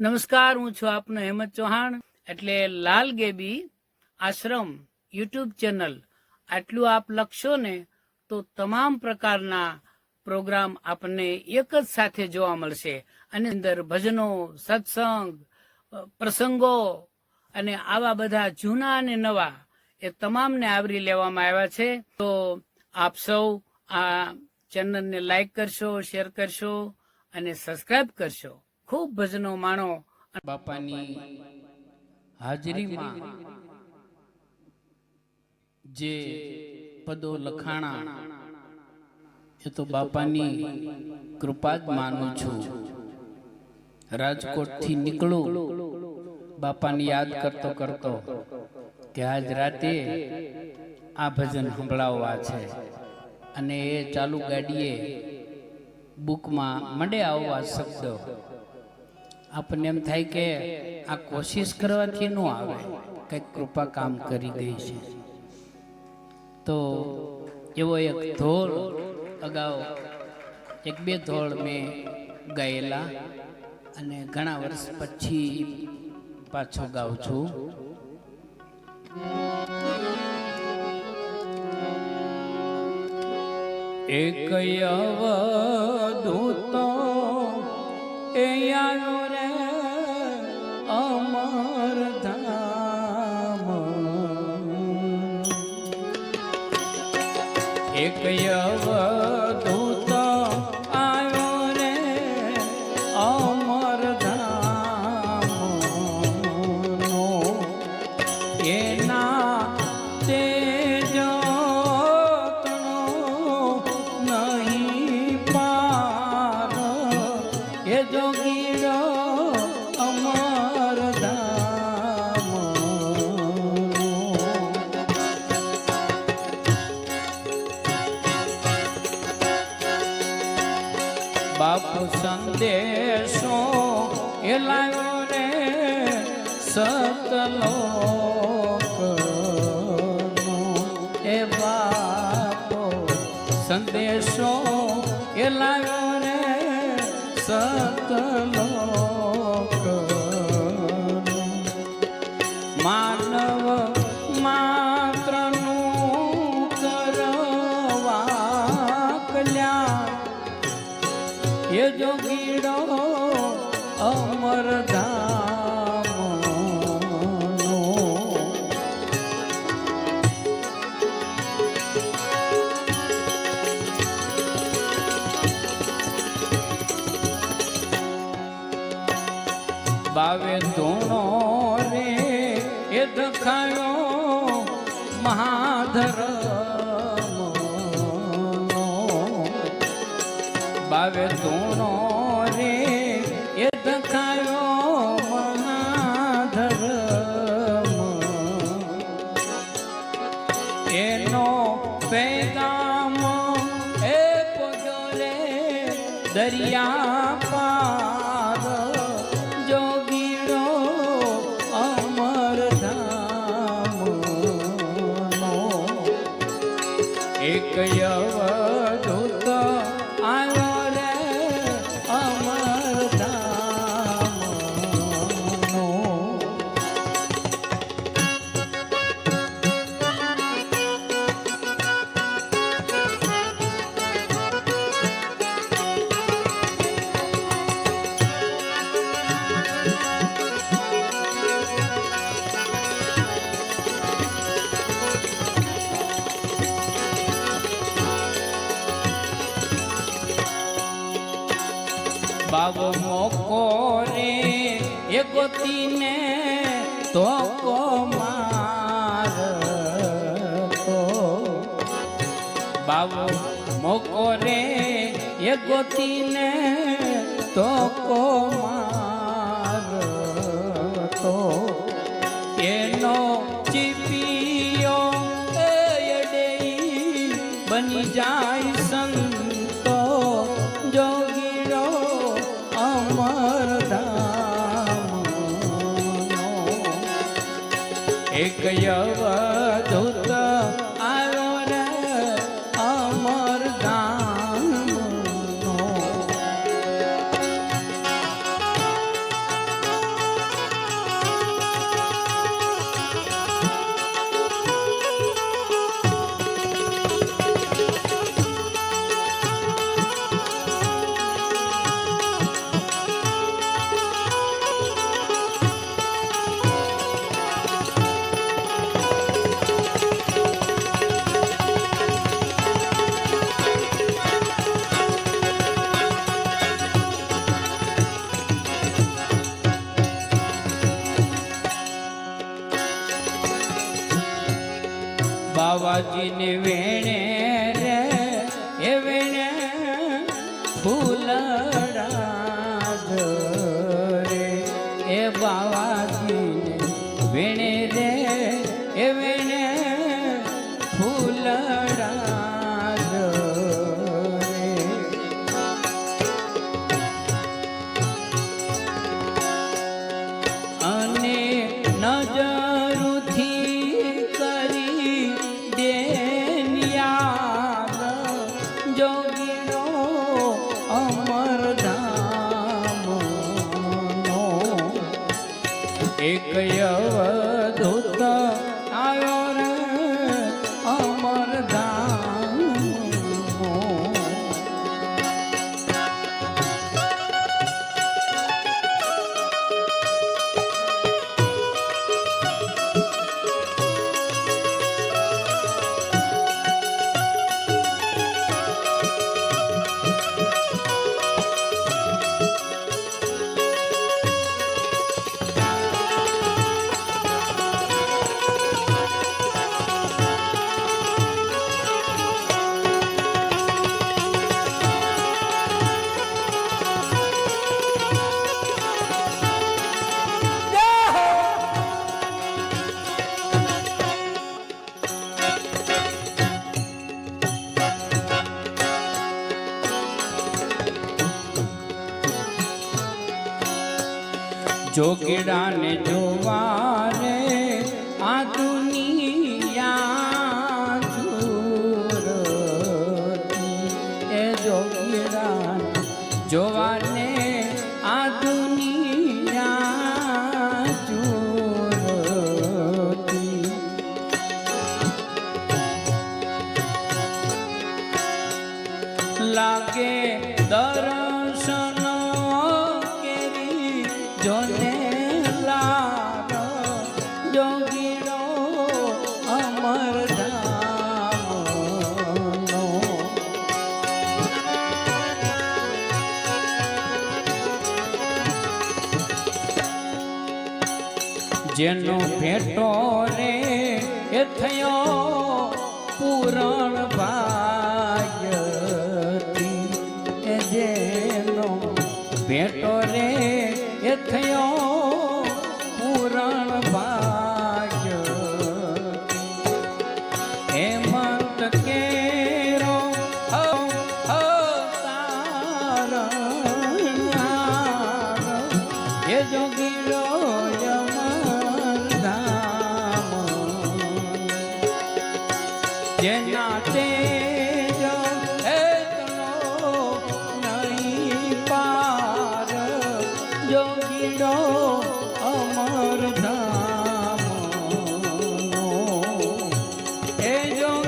નમસ્કાર, હું છું આપનો હેમંત ચૌહાણ. એટલે લાલ ગેબી આશ્રમ યુટ્યુબ ચેનલ આટલું આપ લખશો ને તો તમામ પ્રકારના પ્રોગ્રામ આપણને એક જ સાથે જોવા મળશે. અને અંદર ભજનો, સત્સંગ પ્રસંગો અને આવા બધા જૂના અને નવા એ તમામને આવરી લેવામાં આવ્યા છે. તો આપ સૌ આ ચેનલને લાઈક કરશો, શેર કરશો અને સબસ્ક્રાઈબ કરશો. ખૂબ ભજનો માણો. બાપાની હાજરીમાં જે પદો લખાણા, એ તો બાપાની કૃપા જ માનું છું. રાજકોટથી નીકળું, બાપાની યાદ કરતો કરતો કે આજ રાતે આ ભજન સંભળાવવા છે. અને એ ચાલુ ગાડીએ બુકમાં મંડે આવવા શબ્દો આપણને એમ થાય કે આ કોશિશ કરવાથી ન આવે, કંઈક કૃપા કામ કરી ગઈ છે. તો એવો એક ધોળ અગાઉ, એક બે ધોળ મેં ગાયેલા અને ઘણા વર્ષ પછી પાછો ગાઉં છું. એક અવધૂતો સતલોક એ બાપો સંદેશો એ લાવ્યો રે સતલોક માનવ બાવે ધૂણો રે એ દખાયો મહાધર્મ એનો પેગામ એ પગ્યો રે દરિયા પાર. બાબ મોકો રે, એ ગોતીને તો માર. તો બાબ મોકો રે, એ ગોતીને તો માર. તો એનો ચીપિયો બાવાજીને વેણે રે એ વેણે ફૂલડા રે. એ બાવાજીને એક અવધૂત જોગીડાને જોવા રે આ દુનિયા એ જોગીડાને જોવાને જેનો ભેટો રે એ થયો પૂરણ Quem